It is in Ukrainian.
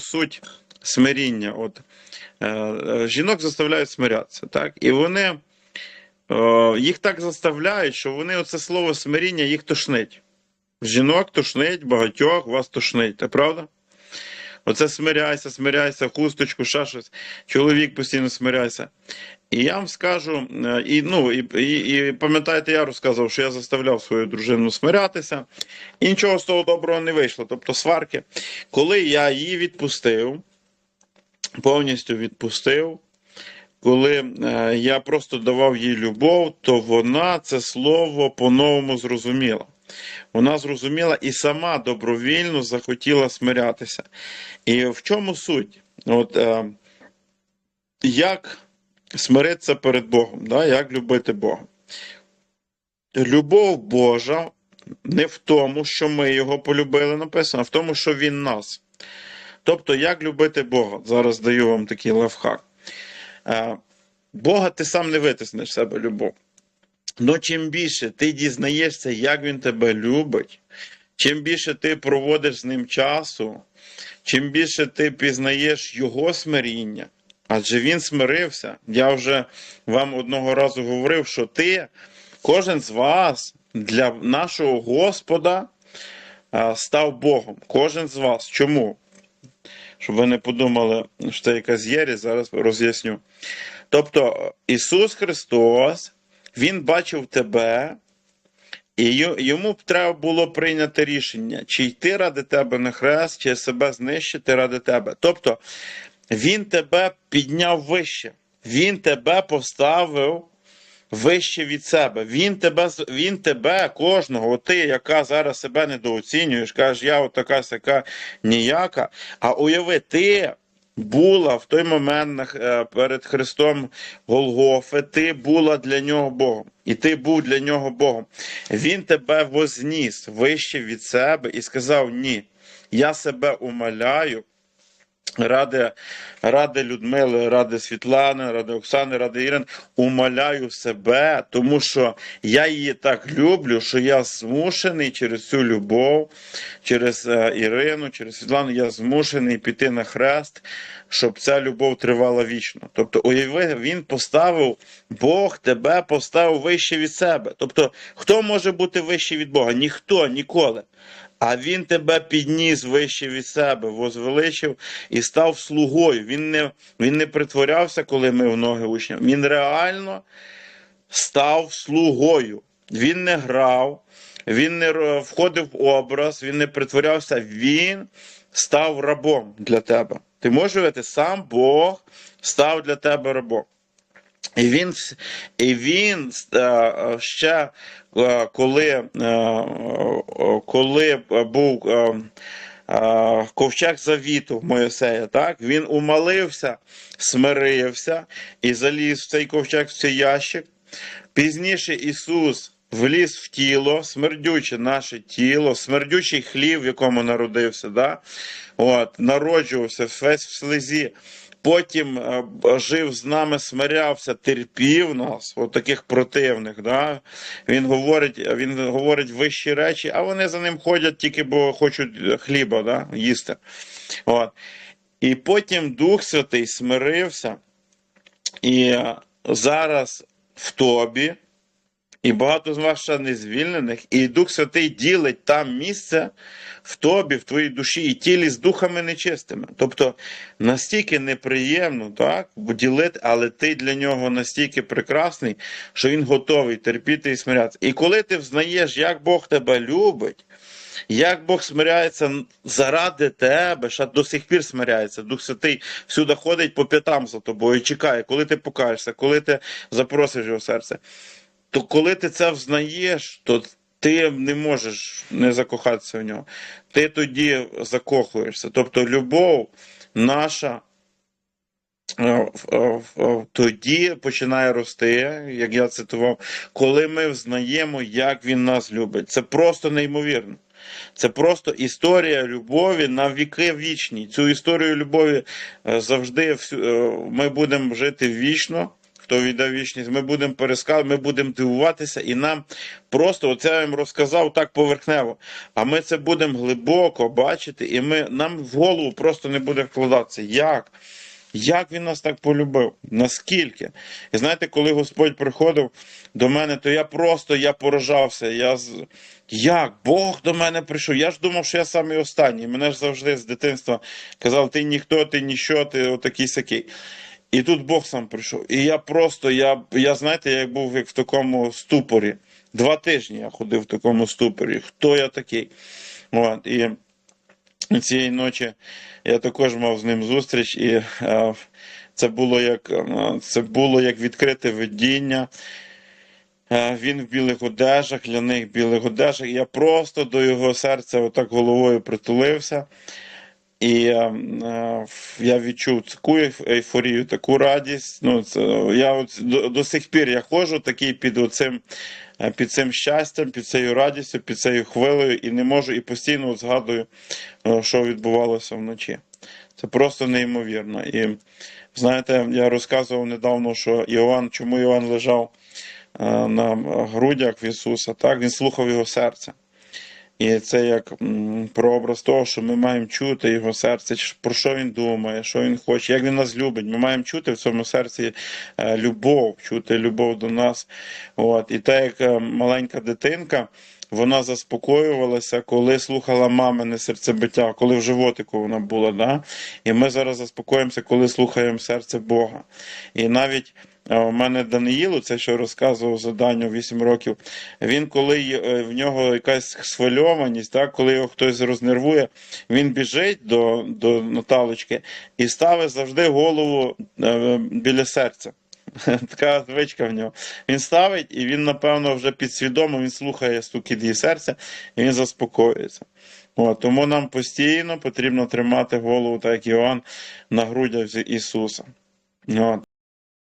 суть смиріння. От, е, е, жінок заставляють смирятися, так? І вони е, їх так заставляють, що вони оце слово смиріння їх тошнить. Жінок тошнить, багатьох вас тошнить, це правда? Оце смиряйся, смиряйся, хусточку, ще щось. Чоловік постійно смиряйся. І я вам скажу, е, і, ну, і, і, і пам'ятаєте, я розказував, що я заставляв свою дружину смирятися, і нічого з того доброго не вийшло. Тобто сварки. Коли я її відпустив, повністю відпустив, коли е, я просто давав їй любов, то вона це слово по-новому зрозуміла. Вона зрозуміла і сама добровільно захотіла смирятися. І в чому суть? От, е, як смиритися перед Богом, да? як любити Бога? Любов Божа не в тому, що ми його полюбили, написано, а в тому, що Він нас. Тобто, як любити Бога? Зараз даю вам такий лайфхак. Е, Бога ти сам не витиснеш себе любов. Ну, чим більше ти дізнаєшся, як він тебе любить, чим більше ти проводиш з ним часу, чим більше ти пізнаєш його смиріння, адже він смирився. Я вже вам одного разу говорив, що ти, кожен з вас для нашого Господа став Богом. Кожен з вас. Чому? Щоб ви не подумали, що це якась єрість, зараз роз'ясню. Тобто, Ісус Христос. Він бачив тебе, і йому треба було прийняти рішення, чи йти ради тебе на хрест, чи себе знищити ради тебе. Тобто він тебе підняв вище, він тебе поставив вище від себе. Він тебе, він тебе, кожного, ти, яка зараз себе недооцінюєш, кажеш, я от така сяка ніяка. А уяви, ти була в той момент е, перед Христом Голгофи, ти була для нього Богом, і ти був для нього Богом. Він тебе возніс вище від себе і сказав: Ні, я себе умоляю. Ради, ради Людмили, ради Світлани, ради Оксани, ради Ірин, умоляю себе, тому що я її так люблю, що я змушений через цю любов, через е, Ірину, через Світлану, я змушений піти на хрест, щоб ця любов тривала вічно. Тобто, уяви, він поставив, Бог тебе поставив вище від себе. Тобто, хто може бути вище від Бога? Ніхто ніколи. А він тебе підніс вище від себе, возвеличив і став слугою. Він не, він не притворявся, коли ми в ноги учням. Він реально став слугою. Він не грав, він не входив в образ, він не притворявся, він став рабом для тебе. Ти можеш уявити, сам Бог став для тебе рабом. І він, і він е, е, ще е, коли, коли був ковчег завіту Моїсея, так, він умолився, смирився і заліз в цей ковчег, в цей ящик. Пізніше Ісус вліз в тіло, смердюче наше тіло, смердючий хлів, в якому народився, да? От, народжувався весь в слезі. Потім е, жив з нами, смирявся, терпів нас, от таких противних. Да? Він говорить, він говорить вищі речі, а вони за ним ходять тільки бо хочуть хліба да? їсти. От. І потім Дух Святий смирився, і е, зараз в тобі, і багато з вас ще не звільнених, і Дух Святий ділить там місце в тобі, в твоїй душі і тілі з духами нечистими. Тобто настільки неприємно, так, ділити, але ти для нього настільки прекрасний, що він готовий терпіти і смирятися. І коли ти взнаєш, як Бог тебе любить, як Бог смиряється заради тебе, ще до сих пір смиряється. Дух Святий всюди ходить по п'ятам за тобою, і чекає, коли ти покаєшся, коли ти запросиш його серце. То коли ти це взнаєш, то ти не можеш не закохатися в нього. Ти тоді закохуєшся. Тобто любов наша е, е, в- тоді починає рости, як я цитував, коли ми взнаємо, як він нас любить. Це просто неймовірно. Це просто історія любові на віки вічні. Цю історію любові е, завжди е, ми будемо жити вічно хто війде в вічність, ми будемо пересказувати, ми будемо дивуватися, і нам просто оце я їм розказав так поверхнево. А ми це будемо глибоко бачити, і ми нам в голову просто не буде вкладатися. Як? Як він нас так полюбив? Наскільки? І знаєте, коли Господь приходив до мене, то я просто я поражався. Я. Як? Бог до мене прийшов. Я ж думав, що я самий останній. Мене ж завжди з дитинства казав, ти ніхто, ти ніщо, ти отакий сякий. І тут Бог сам прийшов. І я просто, я, я знаєте, я був як в такому ступорі. Два тижні я ходив в такому ступорі. Хто я такий? От, і цієї ночі я також мав з ним зустріч, і е, це було як це було як відкрите видіння. Е, Він в білих одежах, для них в білих одежах. Я просто до його серця отак головою притулився. І е, е, я відчув таку ейф- ейфорію, таку радість. Ну, це, я от до, до сих пір я ходжу такий під оцим, е, під цим щастям, під цією радістю, під цією хвилею, і не можу, і постійно згадую, е, що відбувалося вночі. Це просто неймовірно. І знаєте, я розказував недавно, що Іоанн, чому Іоанн лежав на грудях в Ісуса, так? Він слухав його серце. І це як прообраз того, що ми маємо чути його серце, про що він думає, що він хоче, як він нас любить. Ми маємо чути в цьому серці е, любов, чути любов до нас. От. І так як е, маленька дитинка, вона заспокоювалася, коли слухала мамине серцебиття, коли в животику вона була. Да? І ми зараз заспокоїмося, коли слухаємо серце Бога. І навіть у мене Даниїлу, це що розказував за Даню 8 років. Він, коли е, в нього якась схвильованість, так, коли його хтось рознервує, він біжить до, до Наталочки і ставить завжди голову е, біля серця. Така звичка в нього. Він ставить, і він, напевно, вже підсвідомо він слухає стукіт її серця, і він заспокоюється. От, тому нам постійно потрібно тримати голову, так як Іоанн, на грудях Ісуса. От.